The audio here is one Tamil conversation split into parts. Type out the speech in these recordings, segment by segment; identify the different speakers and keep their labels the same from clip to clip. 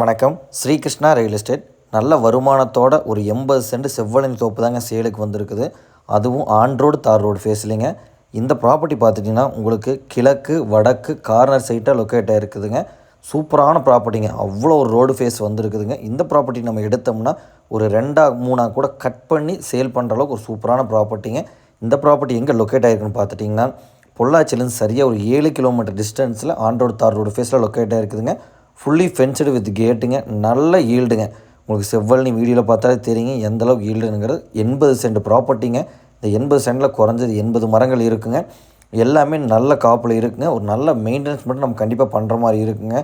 Speaker 1: வணக்கம். ஸ்ரீகிருஷ்ணா ரியல் எஸ்டேட் நல்ல வருமானத்தோட ஒரு எண்பது சென்ட் செவ்வழனி தோப்பு தாங்க சேலுக்கு வந்திருக்குது. அதுவும் ஆன் ரோடு தார் ரோடு ஃபேஸ்லிங்க இந்த ப்ராப்பர்ட்டி பார்த்துட்டிங்கன்னா உங்களுக்கு கிழக்கு வடக்கு கார்னர் சைட்டாக லொக்கேட் ஆகிருக்குதுங்க சூப்பரான ப்ராப்பர்ட்டிங்க அவ்வளோ ஒரு ரோடு ஃபேஸ் வந்திருக்குதுங்க. இந்த ப்ராப்பர்ட்டி நம்ம எடுத்தோம்னா ஒரு ரெண்டாக மூணா கூட கட் பண்ணி சேல் பண்ணுற அளவுக்கு ஒரு சூப்பரான ப்ராப்பர்ட்டிங்க இந்த ப்ராப்பர்ட்டி எங்கே லொக்கேட் ஆகிருக்குன்னு பார்த்துட்டிங்கன்னா பொள்ளாச்சிலேருந்து சரியாக ஒரு ஏழு கிலோமீட்டர் டிஸ்டன்ஸில் ஆன் ரோடு தார் ரோடு ஃபேஸில் லொக்கேட் ஆகிருக்குதுங்க ஃபுல்லி ஃபென்சடு வித் கேட்டுங்க நல்ல ஈல்டுங்க உங்களுக்கு செவ்வழனி வீடியோவில் பார்த்தாலே தெரியுங்க எந்த அளவுக்கு ஈல்டுங்கிறது எண்பது சென்ட் ப்ராப்பர்ட்டிங்க இந்த எண்பது சென்டில் குறைஞ்சது எண்பது மரங்கள் இருக்குங்க. எல்லாமே நல்ல காப்பில் இருக்குங்க. ஒரு நல்ல மெயின்டெனன்ஸ் மட்டும் நம்ம கண்டிப்பாக பண்ணுற மாதிரி இருக்குங்க.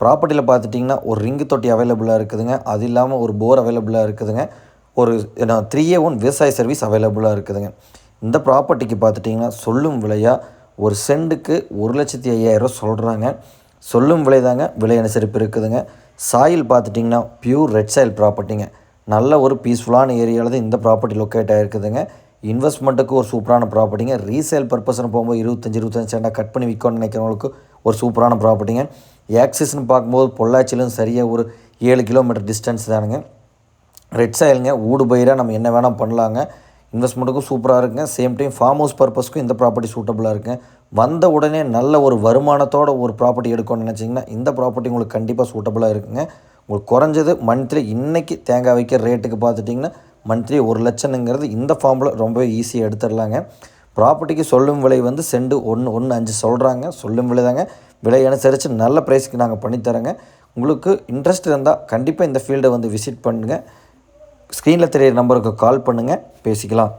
Speaker 1: ப்ராப்பர்ட்டியில் பார்த்துட்டிங்கன்னா ஒரு ரிங்கு தொட்டி அவைலபிளாக இருக்குதுங்க. அது இல்லாமல் ஒரு போர் அவைலபிளாக இருக்குதுங்க. ஒரு த்ரீ ஏ ஒன் விவசாய சர்வீஸ் அவைலபிளாக இருக்குதுங்க. இந்த ப்ராப்பர்ட்டிக்கு பார்த்துட்டிங்கன்னா சொல்லும் விலையாக ஒரு செண்டுக்கு ஒரு லட்சத்தி ஐயாயிரம் சொல்கிறாங்க சொல்லும் விலை தாங்க விலை அனுசரிப்பு இருக்குதுங்க. சாயில் பார்த்துட்டிங்கன்னா பியூர் ரெட் சாயில் ப்ராப்பர்ட்டிங்க நல்ல ஒரு பீஸ்ஃபுல்லான ஏரியாவில் தான் இந்த ப்ராப்பர்ட்டி லொக்கேட் ஆகிருக்குதுங்க இன்வெஸ்ட்மெண்ட்டுக்கு ஒரு சூப்பரான ப்ராப்பர்ட்டிங்க ரீசேல் பர்பஸ்னு போகும்போது இருபத்தஞ்சி இருபத்தஞ்சு சென்டாக கட் பண்ணி விற்கணும்னு நினைக்கிறவங்களுக்கு ஒரு சூப்பரான ப்ராப்பர்ட்டிங்க ஆக்சிஸ்னு பார்க்கும்போது பொள்ளாச்சியிலும் சரியாக ஒரு ஏழு கிலோமீட்டர் டிஸ்டன்ஸ் தானுங்க. ரெட் சாயிலுங்க ஊடு பயிராக நம்ம என்ன வேணால் பண்ணலாங்க. இன்வெஸ்ட்மெண்ட்டுக்கும் சூப்பராக இருக்குங்க. சேம் டைம் ஃபார்ம் ஹவுஸ் பர்பஸ்க்கும் இந்த ப்ராப்பர்ட்டி சூட்டபுளாக இருக்குங்க வந்த உடனே நல்ல ஒரு வருமானத்தோட ஒரு ப்ராப்பர்ட்டி எடுக்கணும்னு நினச்சிங்கன்னா இந்த ப்ராப்பர்ட்டி உங்களுக்கு கண்டிப்பாக சூட்டபுளாக இருக்குங்க. உங்களுக்கு குறைஞ்சது மந்த்லி இன்றைக்கி தேங்காய் வைக்கிற ரேட்டுக்கு பார்த்துட்டிங்கன்னா மந்த்லி ஒரு லட்சம்ங்கிறது இந்த ஃபார்மில் ரொம்பவே ஈஸியாக எடுத்துடலாங்க. ப்ராப்பர்ட்டிக்கு சொல்லும் விலை வந்து செண்டு ஒன்று ஒன்று அஞ்சு சொல்கிறாங்க சொல்லும் விலை தாங்க விலை அனுசரித்து நல்ல ப்ரைஸ்க்கு நாங்கள் பண்ணித்தரோங்க. உங்களுக்கு இன்ட்ரெஸ்ட் இருந்தால் கண்டிப்பாக இந்த ஃபீல்டை வந்து விசிட் பண்ணுங்கள் ஸ்க்ரீனில் தெரியிற நம்பருக்கு கால் பண்ணுங்கள் பேசிக்கலாம்.